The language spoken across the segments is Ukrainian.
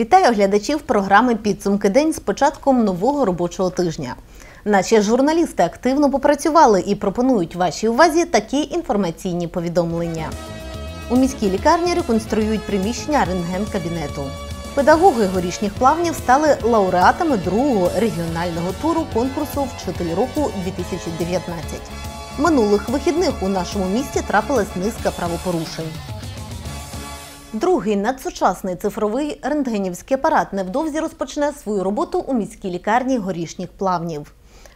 Вітаю глядачів програми Підсумки день з початком нового робочого тижня. Наші журналісти активно попрацювали і пропонують вашій увазі такі інформаційні повідомлення. У міській лікарні реконструюють приміщення рентген-кабінету. Педагоги горішніх плавнів стали лауреатами другого регіонального туру конкурсу Вчитель року 2019. Минулих вихідних у нашому місті трапилась низка правопорушень. Другий надсучасний цифровий рентгенівський апарат невдовзі розпочне свою роботу у міській лікарні горішніх плавнів.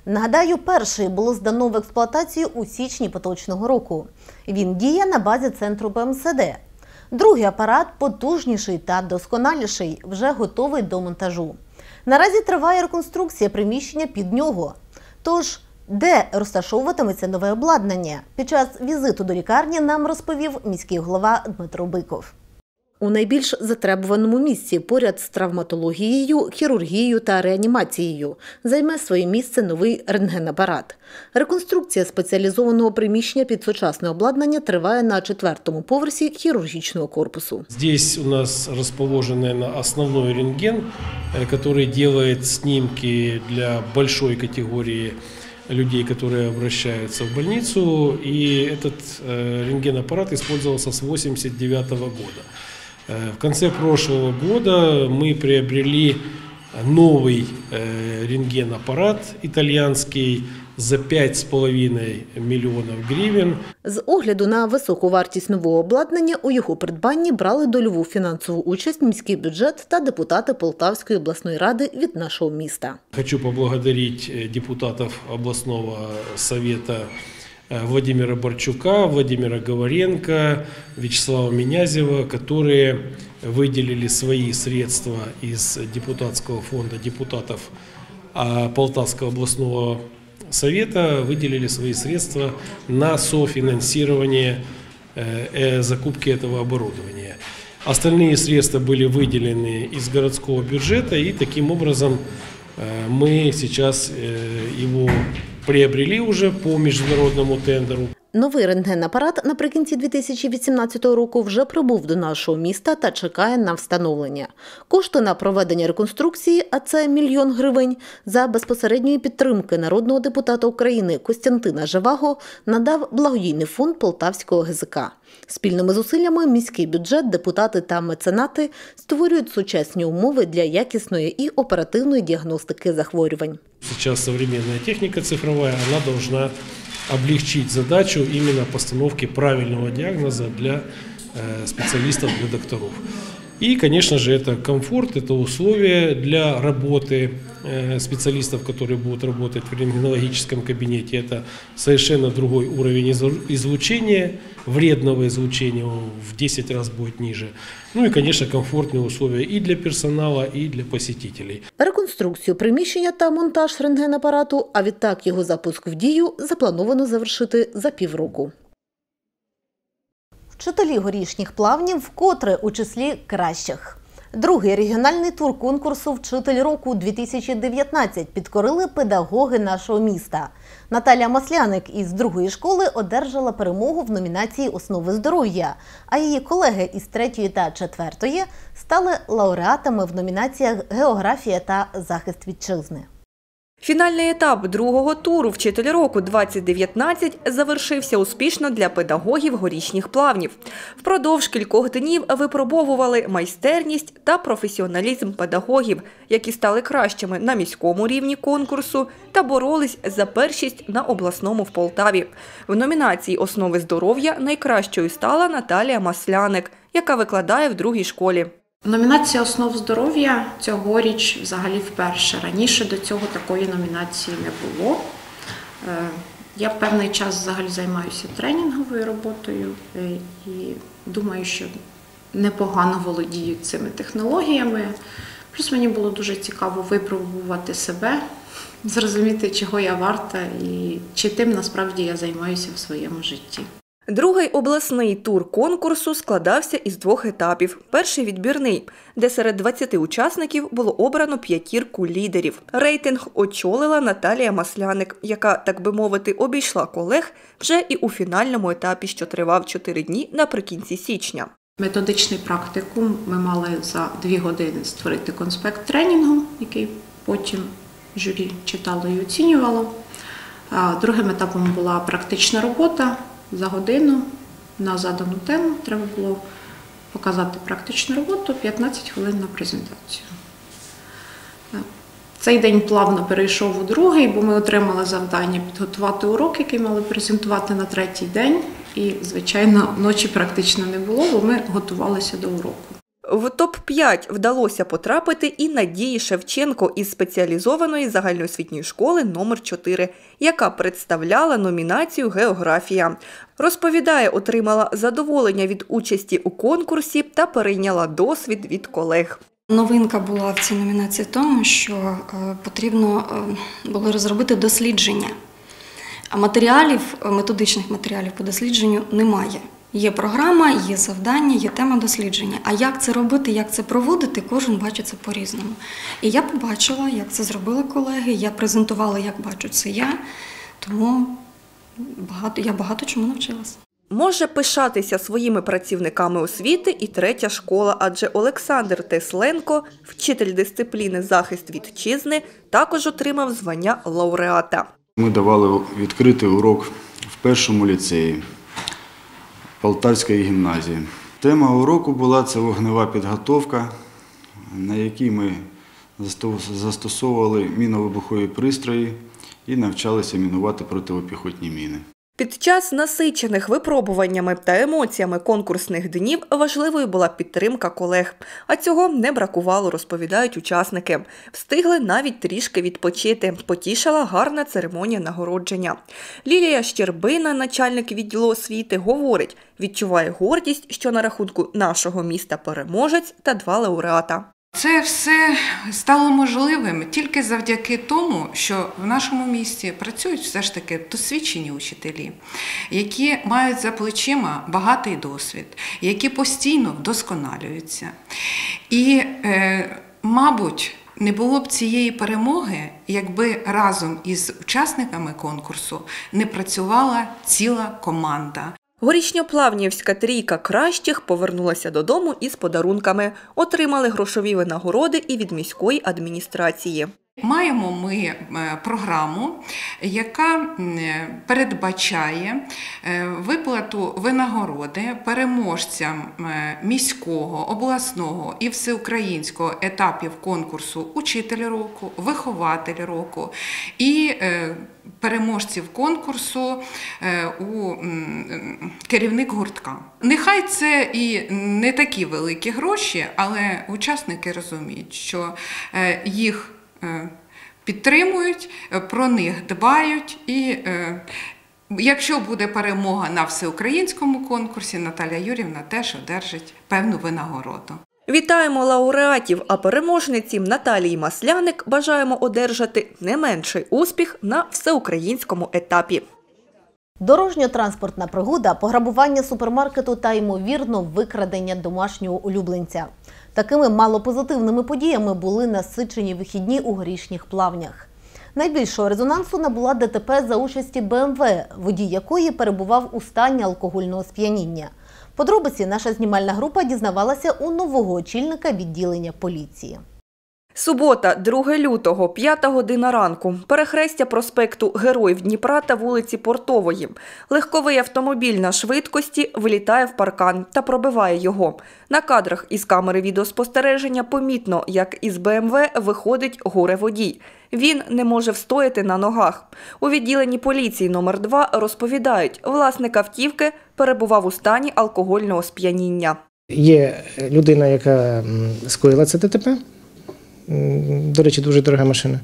Нагадаю, перший було здано в експлуатацію у січні поточного року. Він діє на базі центру ПМСД. Другий апарат потужніший та досконаліший, вже готовий до монтажу. Наразі триває реконструкція приміщення під нього. Тож, де розташовуватиметься нове обладнання? Під час візиту до лікарні нам розповів міський голова Дмитро Биков У найбільш затребуваному місці поряд з травматологією, хірургією та реанімацією займе своє місце новий рентгенапарат. Реконструкція спеціалізованого приміщення під сучасне обладнання триває на четвертому поверсі хірургічного корпусу. Здесь у нас расположен, наверное, основной рентген, э, который делает снимки для большой категории людей, которые обращаются в больницу. И этот э, рентгенаппарат использовался с 1989 года. Э, В конце прошлого года мы приобрели новый э, рентгенаппарат итальянский за 5,5 миллионов гривен. З огляду на високу вартість нового обладнання у його придбанні брали дольову фінансову участь міський бюджет та депутати Полтавської обласної ради від нашого міста. Хочу поблагодарить э, депутатов областного совета э, Владимира Борчука, Владимира Говоренко, Вячеслава Минязева, которые выделили свои средства из депутатского фонда депутатов а, Полтавского областного совета, выделили свои средства на софинансирование э, э, закупки этого оборудования. Остальные средства были выделены из городского бюджета, и таким образом э, мы сейчас э, его приобрели уже по международному тендеру. Новий рентген-апарат наприкінці 2018 року вже прибув до нашого міста та чекає на встановлення. Кошти на проведення реконструкції, а це мільйон гривень, за безпосередньої підтримки народного депутата України Костянтина Живаго надав благодійний фонд Полтавського ГЗК. Спільними зусиллями міський бюджет, депутати та меценати створюють сучасні умови для якісної і оперативної діагностики захворювань. Сейчас современная техника цифровая, она должна облегчить задачу именно постановки правильного диагноза для э, специалистов, для докторов. И, конечно же, это комфорт, это условия для работы специалистов, которые будут работать в рентгенологическом кабинете. Это совершенно другой уровень излу- излучения, вредного излучения он в 10 раз будет ниже. Ну и, конечно, комфортные условия и для персонала, и для посетителей. Реконструкцію приміщення та монтаж рентгенапарату, а відтак його запуск в дію заплановано завершити за півроку. Вчителі горішніх плавнів вкотре у числі кращих. Другий регіональний тур конкурсу Вчитель року 2019 підкорили педагоги нашого міста. Наталя Масляник із другої школи одержала перемогу в номінації Основи здоров'я, а її колеги із третьої та четвертої стали лауреатами в номінаціях Географія та захист вітчизни. Фінальний етап другого туру «Вчитель року 2019 завершився успішно для педагогів горішніх плавнів. Впродовж кількох днів випробовували майстерність та професіоналізм педагогів, які стали кращими на міському рівні конкурсу та боролись за першість на обласному в Полтаві. В номінації Основи здоров'я найкращою стала Наталія Масляник, яка викладає в другій школі. Номінація основ здоров'я цьогоріч взагалі вперше. Раніше до цього такої номінації не було. Е, Я певний час взагалі займаюся тренінговою роботою е, і думаю, що непогано володію цими технологіями. Плюс мені було дуже цікаво випробувати себе, зрозуміти, чого я варта і чи тим насправді я займаюся в своєму житті. Другий обласний тур конкурсу складався із двох етапів. Перший відбірний, де серед 20 учасників було обрано п'ятірку лідерів. Рейтинг очолила Наталія Масляник, яка, так би мовити, обійшла колег вже і у фінальному етапі, що тривав 4 дні наприкінці січня. Методичний практикум ми мали за дві години створити конспект тренінгу, який потім журі читало і оцінювало. Другим етапом була практична робота за годину на задану тему. Треба було показати практичну роботу 15 хвилин на презентацію. Е, Цей день плавно перейшов у другий, бо ми отримали завдання підготувати урок, який мали презентувати на третій день. І, звичайно, ночі практично не було, бо ми готувалися до уроку. В топ-5 вдалося потрапити і Надії Шевченко із спеціалізованої загальноосвітньої школи номер 4 яка представляла номінацію Географія. Розповідає, отримала задоволення від участі у конкурсі та перейняла досвід від колег. Новинка була в цій номінації в тому, що е, потрібно е, було розробити дослідження. А матеріалів, е, методичних матеріалів по дослідженню немає. Є програма, є завдання, є тема дослідження. А як це робити, як це проводити, кожен бачить це по-різному. І я побачила, як це зробили колеги, я презентувала, як бачу це я. Тому багато, я багато чому навчилася. Може пишатися своїми працівниками освіти і третя школа, адже Олександр Тесленко, вчитель дисципліни захист вітчизни, також отримав звання лауреата. Ми давали відкритий урок в першому ліцеї Полтавської гімназії. Тема уроку була це вогнева підготовка, на якій ми застосовували міновибухові пристрої і навчалися мінувати протипіхотні міни. Під час насичених випробуваннями та емоціями конкурсних днів важливою була підтримка колег. А цього не бракувало, розповідають учасники. Встигли навіть трішки відпочити. Потішила гарна церемонія нагородження. Лілія Щербина, начальник відділу освіти, говорить, відчуває гордість, що на рахунку нашого міста переможець та два лауреата. Це все стало можливим тільки завдяки тому, що в нашому місті працюють все ж таки досвідчені учителі, які мають за плечима багатий досвід, які постійно вдосконалюються. І, е, мабуть, не було б цієї перемоги, якби разом із учасниками конкурсу не працювала ціла команда. Горішньоплавнівська трійка кращих повернулася додому із подарунками. Отримали грошові винагороди і від міської адміністрації. Маємо ми е, програму, яка передбачає е, виплату винагороди переможцям е, міського, обласного і всеукраїнського етапів конкурсу Учитель року, вихователь року і переможців конкурсу у керівник гуртка. Нехай це і не такі великі гроші, але учасники розуміють, що їх підтримують, е, про них дбають. І е, якщо буде перемога на всеукраїнському конкурсі, Наталя Юрівна теж одержить певну винагороду. Вітаємо лауреатів, а переможниці Наталії Масляник бажаємо одержати не менший успіх на всеукраїнському етапі. Дорожньо-транспортна пригода, пограбування супермаркету та ймовірно викрадення домашнього улюбленця. Такими малопозитивними подіями були насичені вихідні у горішніх плавнях. Найбільшого резонансу набула ДТП за участі БМВ, водій якої перебував у стані алкогольного сп'яніння. Подробиці наша знімальна група дізнавалася у нового очільника відділення поліції. Субота, 2 лютого, 5 година ранку. Перехрестя проспекту Героїв Дніпра та вулиці Портової. Легковий автомобіль на швидкості вилітає в паркан та пробиває його. На кадрах із камери відеоспостереження помітно, як із БМВ виходить горе-водій. Він не може встояти на ногах. У відділенні поліції номер 2 розповідають, власник автівки перебував у стані алкогольного сп'яніння. Є людина, яка скоїла це ДТП. До речі, дуже дорога машина.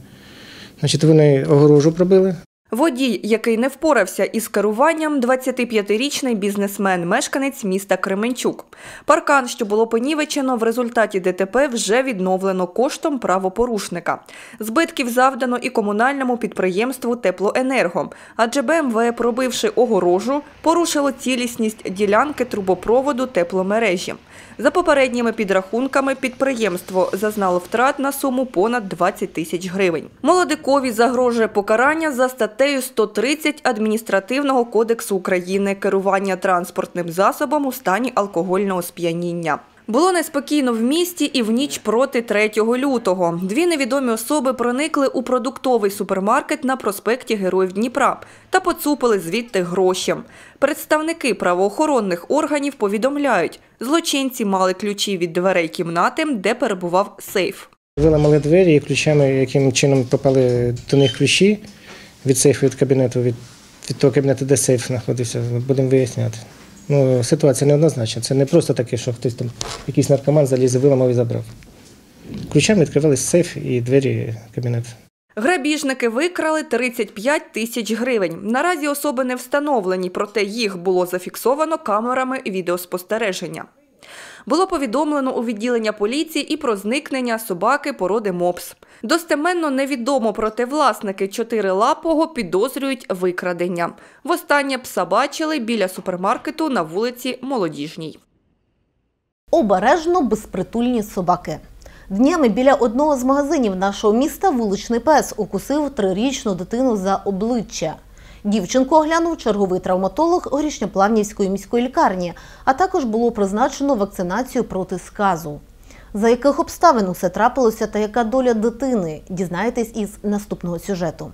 Значить, вони огорожу пробили. Водій, який не впорався із керуванням, 25-річний бізнесмен, мешканець міста Кременчук. Паркан, що було понівечено, в результаті ДТП вже відновлено коштом правопорушника. Збитків завдано і комунальному підприємству Теплоенерго, адже БМВ, пробивши огорожу, порушило цілісність ділянки трубопроводу тепломережі. За попередніми підрахунками, підприємство зазнало втрат на суму понад 20 тисяч гривень. Молодикові загрожує покарання за статтею статтею 130 Адміністративного кодексу України керування транспортним засобом у стані алкогольного сп'яніння. Було неспокійно в місті і в ніч проти 3 лютого. Дві невідомі особи проникли у продуктовий супермаркет на проспекті Героїв Дніпра та поцупили звідти гроші. Представники правоохоронних органів повідомляють, злочинці мали ключі від дверей кімнати, де перебував сейф. Виламали двері і ключами, яким чином попали до них ключі від сейфу від кабінету, від, від того кабінету, де сейф знаходився, будемо виясняти. Ну, ситуація неоднозначна. Це не просто таке, що хтось там, якийсь наркоман заліз, виламав і забрав. Ключами відкривались сейф і двері кабінету. Грабіжники викрали 35 тисяч гривень. Наразі особи не встановлені, проте їх було зафіксовано камерами відеоспостереження. Було повідомлено у відділення поліції і про зникнення собаки породи мопс. Достеменно невідомо, проте власники чотирилапого підозрюють викрадення. Востаннє пса бачили біля супермаркету на вулиці Молодіжній. Обережно безпритульні собаки. Днями біля одного з магазинів нашого міста вуличний пес укусив трирічну дитину за обличчя. Дівчинку оглянув черговий травматолог Горішньоплавнівської міської лікарні, а також було призначено вакцинацію проти сказу. За яких обставин усе трапилося та яка доля дитини, дізнаєтесь із наступного сюжету.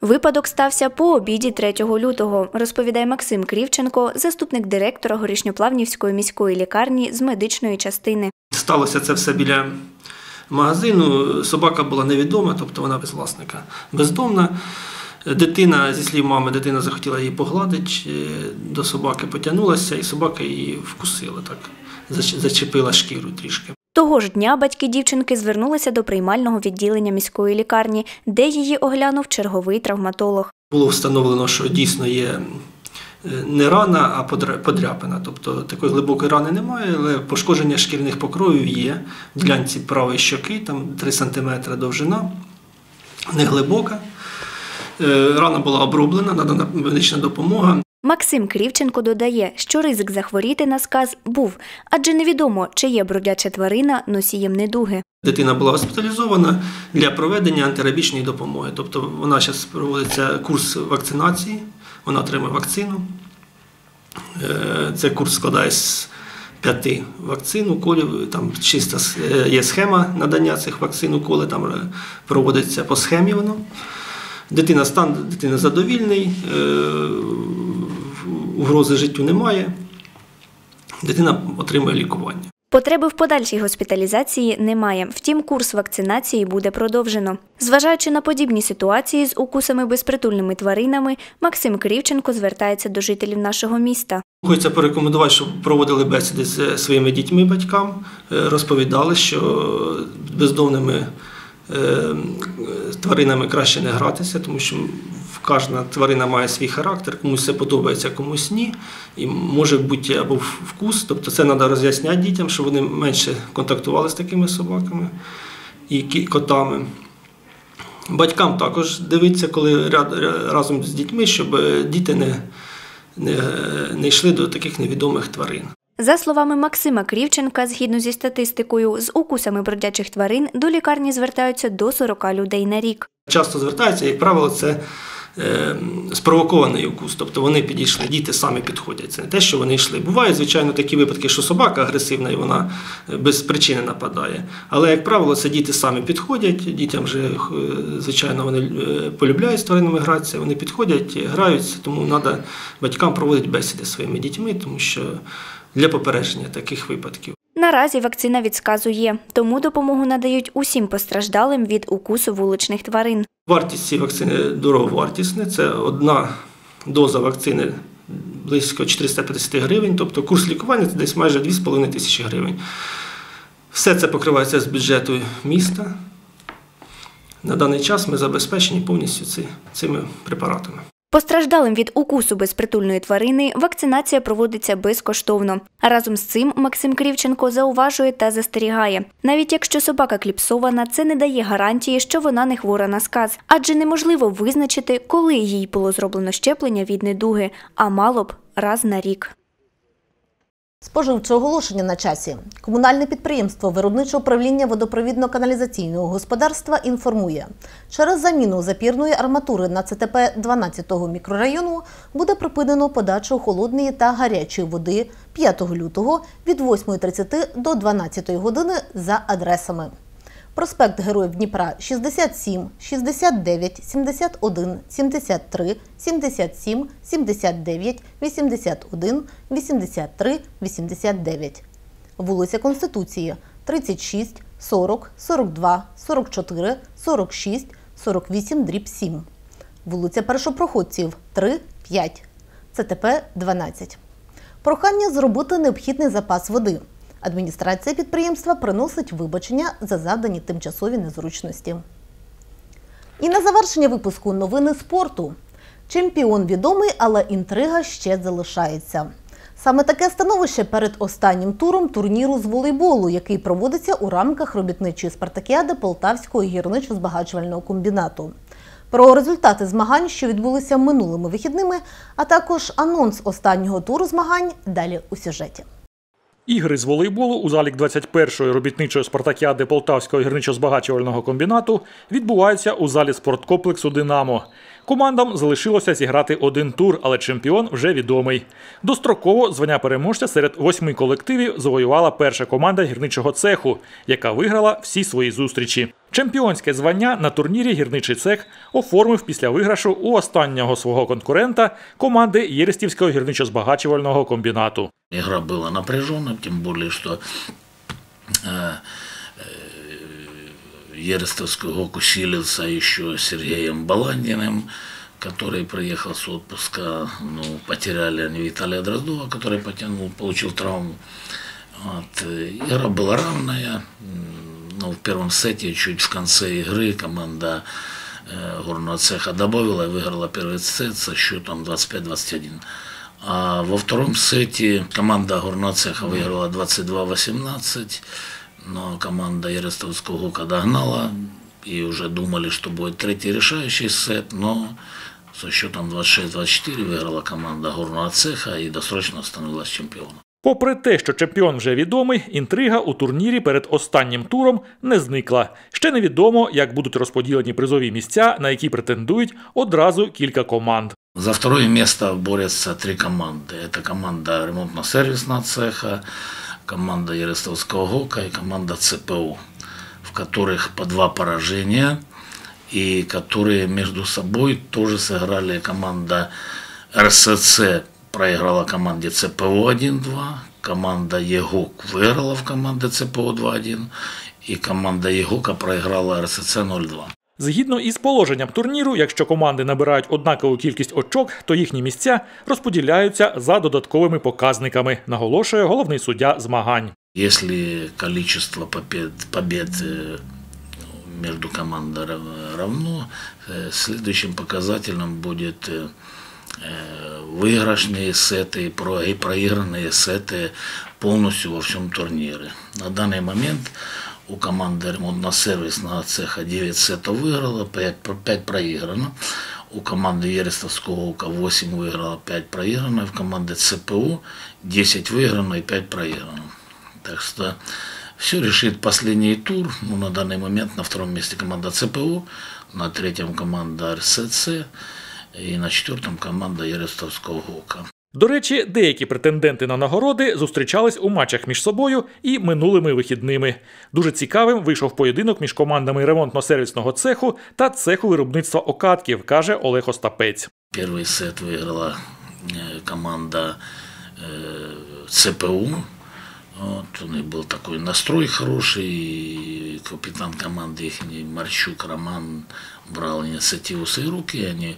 Випадок стався по обіді 3 лютого, розповідає Максим Крівченко, заступник директора Горішньоплавнівської міської лікарні з медичної частини. Сталося це все біля магазину. Собака була невідома, тобто вона без власника бездомна. Дитина, зі слів мами, дитина захотіла її погладити, до собаки потягнулася, і собака її вкусила так, зачепила шкіру трішки. Того ж дня батьки дівчинки звернулися до приймального відділення міської лікарні, де її оглянув черговий травматолог. Було встановлено, що дійсно є е, не рана, а подряпина. Тобто такої глибокої рани немає, але пошкодження шкірних покровів є. В ділянці правої щоки, там 3 см довжина, не глибока. Е, Рана була оброблена, надана медична допомога. Максим Крівченко додає, що ризик захворіти на сказ був, адже невідомо, чи є бродяча тварина носієм недуги. Дитина була госпіталізована для проведення антирабічної допомоги. Тобто вона зараз проводиться курс вакцинації, вона отримує вакцину. Е, Цей курс складає з п'яти вакцин, уколів. Там чиста е, є схема надання цих вакцин, уколи, там е, проводиться по схемі воно. Дитина стан дитини задовільний, е, угрози життю немає. Дитина отримує лікування. Потреби в подальшій госпіталізації немає, втім, курс вакцинації буде продовжено. Зважаючи на подібні ситуації з укусами безпритульними тваринами, Максим Крівченко звертається до жителів нашого міста. Хочеться порекомендувати, щоб проводили бесіди з своїми дітьми, батькам, е, розповідали, що бездомними е, тваринами краще не гратися, тому що кожна тварина має свій характер, комусь це подобається, комусь ні. І може бути або вкус, тобто це треба роз'ясняти дітям, щоб вони менше контактували з такими собаками і котами. Батькам також дивитися, коли ряд- разом з дітьми, щоб е, діти не, не, не йшли до таких невідомих тварин. За словами Максима Крівченка, згідно зі статистикою, з укусами бродячих тварин до лікарні звертаються до 40 людей на рік. Часто звертаються, як правило, це е, спровокований укус. Тобто вони підійшли, діти самі підходять. Це не те, що вони йшли. Бувають, звичайно, такі випадки, що собака агресивна і вона е, без причини нападає. Але, як правило, це діти самі підходять. Дітям вже, е, звичайно, вони полюбляють тваринами гратися, вони підходять, граються, тому треба батькам проводити бесіди зі своїми дітьми, тому що для попередження таких випадків. Наразі вакцина від сказу є, тому допомогу надають усім постраждалим від укусу вуличних тварин. Вартість цієї вакцини дороговартісна. Це одна доза вакцини близько 450 гривень, тобто курс лікування це десь майже 2,5 тисячі гривень. Все це покривається з бюджету міста. На даний час ми забезпечені повністю цими препаратами. Постраждалим від укусу безпритульної тварини вакцинація проводиться безкоштовно. Разом з цим Максим Крівченко зауважує та застерігає: навіть якщо собака кліпсована, це не дає гарантії, що вона не хвора на сказ, адже неможливо визначити, коли їй було зроблено щеплення від недуги, а мало б раз на рік. Споживче оголошення на часі. Комунальне підприємство Виробниче управління водопровідно-каналізаційного господарства інформує, через заміну запірної арматури на ЦТП 12-го мікрорайону буде припинено подачу холодної та гарячої води 5 лютого від 8.30 до 12 години за адресами. Проспект Героїв Дніпра 67, 69, 71, 73, 77, 79, 81, 83, 89. Вулиця Конституції 36, 40, 42, 44, 46, 48, дріб 7. Вулиця Першопроходців 3, 5. ЦТП 12. Прохання зробити необхідний запас води. Адміністрація підприємства приносить вибачення за завдані тимчасові незручності. І на завершення випуску новини спорту. Чемпіон відомий, але інтрига ще залишається. Саме таке становище перед останнім туром турніру з волейболу, який проводиться у рамках робітничої спартакіади Полтавського гірничо-збагачувального комбінату. Про результати змагань, що відбулися минулими вихідними, а також анонс останнього туру змагань далі у сюжеті. Ігри з волейболу у залі 21-ї робітничої спартакіади Полтавського гірничо-збагачувального комбінату відбуваються у залі спорткомплексу Динамо. Командам залишилося зіграти один тур, але чемпіон вже відомий. Достроково звання переможця серед восьми колективів завоювала перша команда гірничого цеху, яка виграла всі свої зустрічі. Чемпіонське звання на турнірі гірничий цех оформив після виграшу у останнього свого конкурента команди Єрестівського гірничо-збагачувального комбінату. Игра была напряженная, тем более, что э, э, Ерестовский ГОК усилился еще Сергеем Баландиным, который приехал с отпуска. Ну, потеряли они Виталия Дроздова, который потянул, получил травму. Вот. э, Игра была равная. Ну, в первом сете, чуть в конце игры, команда э, горного цеха добавила и выиграла первый сет со счетом 25-21. А во втором сете команда горного цеха выиграла 22-18, но команда Ерестовского ГУКа догнала и уже думали, что будет третий решающий сет, но со счетом 26-24 выиграла команда горного цеха и досрочно становилась чемпионом. Попри те, що чемпіон вже відомий, інтрига у турнірі перед останнім туром не зникла. Ще невідомо, як будуть розподілені призові місця, на які претендують одразу кілька команд. За второе место борются три команды. Это команда ремонтно-сервисного цеха, команда Ерестовского ГОКа и команда ЦПУ, в которых по два поражения и которые между собой тоже сыграли команда РСЦ проиграла команде ЦПУ 1-2, команда ЕГОК выиграла в команде ЦПУ 2-1 и команда ЕГОКа проиграла РСЦ 0-2. Згідно із положенням турніру, якщо команди набирають однакову кількість очок, то їхні місця розподіляються за додатковими показниками, наголошує головний суддя змагань. Если количество побед, побед э, между командой рав- равно, э, следующим показателем будет э, э, выигрышные сеты и про- и проигранные сеты полностью во всем турнире. На данный момент у команды ремонтно-сервисного цеха 9 сетов выиграла, 5, 5 проиграно. У команды Ерестовского УКа 8 выиграла, 5 проиграно. В команды ЦПУ 10 выиграно и 5 проиграно. Так что все решит последний тур. Ну, на данный момент на втором месте команда ЦПУ, на третьем команда РСЦ и на четвертом команда Ерестовского ГОКа. До речі, деякі претенденти на нагороди зустрічались у матчах між собою і минулими вихідними. Дуже цікавим вийшов поєдинок між командами ремонтно-сервісного цеху та цеху виробництва окатків, каже Олег Остапець. Первый сет выиграла э, команда э, ЦПУ. Вот, у них был такой настрой хороший, и капитан команды их Марчук Роман брал инициативу в свои руки, и они э,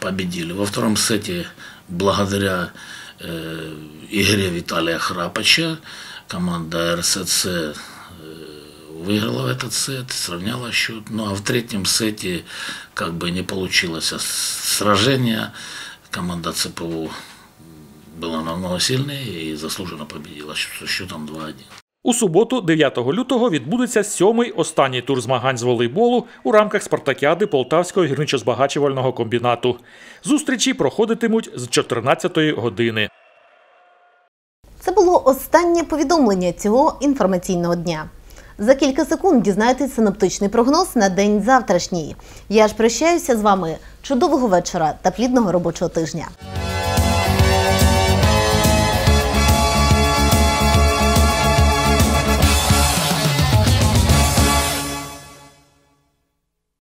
победили. Во втором сете, благодаря э, игре Виталия Храпача, команда РСЦ э, выиграла этот сет, сравняла счет. Ну а в третьем сете как бы не получилось сражение. Команда ЦПУ была намного сильнее и заслуженно победила счетом 2-1. У суботу, 9 лютого, відбудеться сьомий останній тур змагань з волейболу у рамках спартакіади Полтавського гірничо-збагачувального комбінату. Зустрічі проходитимуть з 14 години. Це було останнє повідомлення цього інформаційного дня. За кілька секунд дізнаєтесь синоптичний прогноз на день завтрашній. Я ж прощаюся з вами. Чудового вечора та плідного робочого тижня.